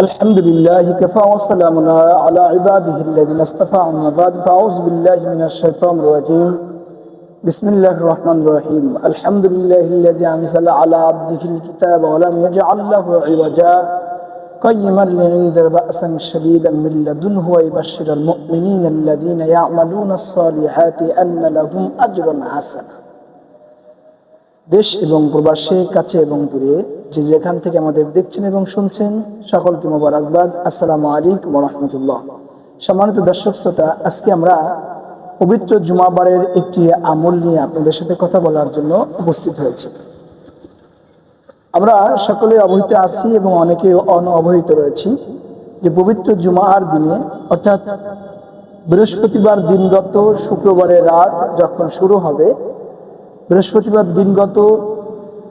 الحمد لله كفى وسلام على عباده الذين اصطفى أما بعد فأعوذ بالله من الشيطان الرجيم بسم الله الرحمن الرحيم الحمد لله الذي أنزل على عبده الكتاب ولم يجعل له عوجا قيما لينذر بأسا شديدا من لدنه ويبشر المؤمنين الذين يعملون الصالحات أن لهم أجرا حسنا দেশ এবং প্রবাসে কাছে এবং দূরে যে যেখান থেকে আমাদের দেখছেন এবং শুনছেন, সকলকে মোবারকবাদ। আসসালামু আলাইকুম রহমতুল্লাহ সম্মানিত দর্শক শ্রোতা, আজকে আমরা পবিত্র জুমাবারের একটি আমল নিয়ে আপনাদের সাথে কথা বলার জন্য উপস্থিত হয়েছি। আমরা সকলে অবহিত আছি এবং অনেকে অনবহিত রয়েছি যে পবিত্র জুমার দিনে, অর্থাৎ বৃহস্পতিবার দিনগত শুক্রবারের রাত যখন শুরু হবে, বৃহস্পতিবার দিনগত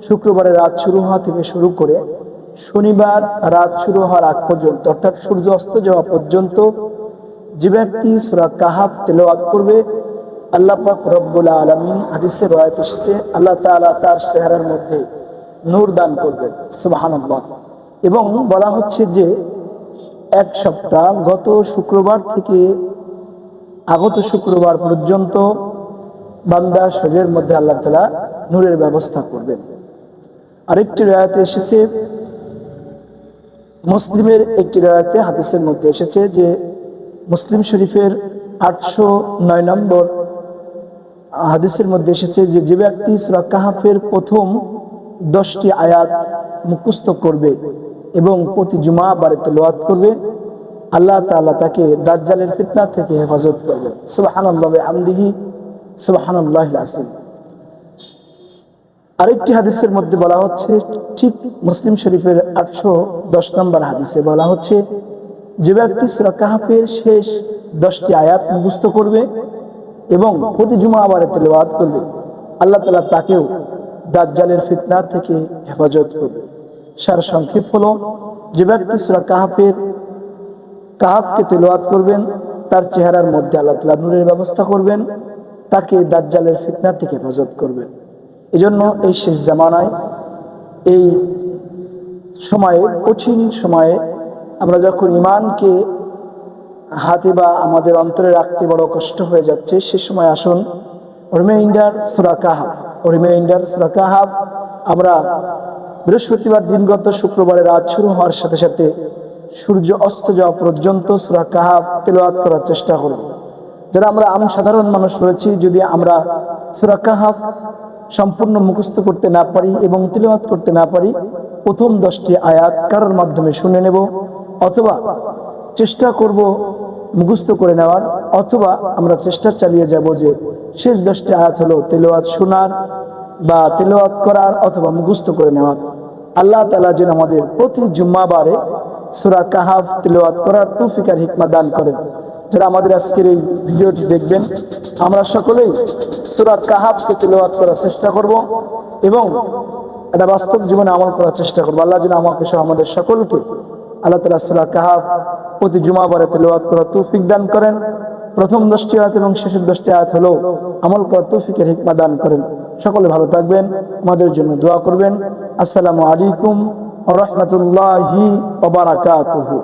শুক্রবারের রাত শুরু হওয়া থেকে শুরু করে শনিবার রাত শুরু হওয়ার আগ পর্যন্ত, অর্থাৎ সূর্য অস্ত যাওয়া পর্যন্ত যে ব্যক্তি সুরা কাহাব তেলাওয়াত করবে, আল্লাহ পাক রব্বুল আলমিন হাদিসে রয়াত এসেছে, আল্লাহ তাআলা তার চেহারার মধ্যে নূর দান করবেন, সুবহানাল্লাহ। এবং বলা হচ্ছে যে এক সপ্তাহ গত শুক্রবার থেকে আগত শুক্রবার পর্যন্ত বান্দার শরীরের মধ্যে আল্লাহ তালা নূরের ব্যবস্থা করবেন। আরেকটি রায়াতে এসেছে। মুসলিমের একটি রায়াতে হাদিসের মধ্যে এসেছে যে মুসলিম শরীফের আটশো নয় নম্বর হাদিসের মধ্যে এসেছে যে যে ব্যক্তি সুরা কাহাফের প্রথম দশটি আয়াত মুখস্থ করবে এবং প্রতি জুমা বাড়িতে লোয়াত করবে, আল্লাহ তাআলা তাকে দাজ্জালের ফিতনা থেকে হেফাজত করবে সুবহানাল্লাহ আমদিহি সুবহানাল্লাহ আসিম আরেকটি হাদিসের মধ্যে বলা হচ্ছে, ঠিক মুসলিম শরীফের আটশো দশ নম্বর হাদিসে বলা হচ্ছে, যে ব্যক্তি সুরা কাহাফের শেষ দশটি আয়াত মুখস্থ করবে এবং প্রতি জুমা আবার তেলাওয়াত করবে, আল্লাহ তালা তাকেও দাজ্জালের ফিতনা থেকে হেফাজত করবে। সার সংক্ষেপ হল, যে ব্যক্তি সুরা কাহাফের কাহাফকে তেলাওয়াত করবেন, তার চেহারার মধ্যে আল্লাহ তালা নূরের ব্যবস্থা করবেন, তাকে দাজ্জালের ফিতনা থেকে হেফাজত করবেন। এজন্য এই শেষ জামানায়, এই সময়ে, কঠিন সময়ে আমরা যখন ইমানকে হাতে বা আমাদের অন্তরে রাখতে বড় কষ্ট হয়ে যাচ্ছে, সে সময় আসুন, রিমাইন্ডার সুরা কাহাব রিমাইন্ডার সুরা কাহাব আমরা বৃহস্পতিবার দিনগত শুক্রবারের রাত শুরু হওয়ার সাথে সাথে সূর্য অস্ত যাওয়া পর্যন্ত সুরা কাহাব তেলাওয়াত করার চেষ্টা করব। যারা আমরা আম সাধারণ মানুষ রয়েছি, যদি আমরা সুরা কাহাব সম্পূর্ণ মুখস্থ করতে না পারি এবং তিলওয়াত করতে না পারি, প্রথম দশটি আয়াত কারোর মাধ্যমে শুনে নেব অথবা চেষ্টা করব মুখস্থ করে নেওয়ার, অথবা আমরা চেষ্টা চালিয়ে যাব যে শেষ দশটি আয়াত হলো তেলোয়াত শোনার বা তেলোয়াত করার অথবা মুখস্থ করে নেওয়ার। আল্লাহ তালা যেন আমাদের প্রতি জুম্মাবারে সুরা কাহাফ তেলোয়াত করার তৌফিকার হিকমা দান করেন। যারা আমাদের আজকের এই ভিডিওটি দেখবেন, আমরা সকলেই সুরাত কাহাবকে তেলাওয়াত করার চেষ্টা করব এবং এটা বাস্তব জীবনে আমল করার চেষ্টা করব। আল্লাহ যেন আমাকে সহ আমাদের সকলকে আল্লাহ তালা সুরা কাহাব প্রতি জুমাবারে তেলাওয়াত করার তৌফিক দান করেন। প্রথম দশটি আয়াত এবং শেষের দশটি আয়াত হলো, আমল করার তৌফিকের হিকমা দান করেন। সকলে ভালো থাকবেন, আমাদের জন্য দোয়া করবেন। আসসালামু আলাইকুম রহমতুল্লাহি ওবারাকাতুহু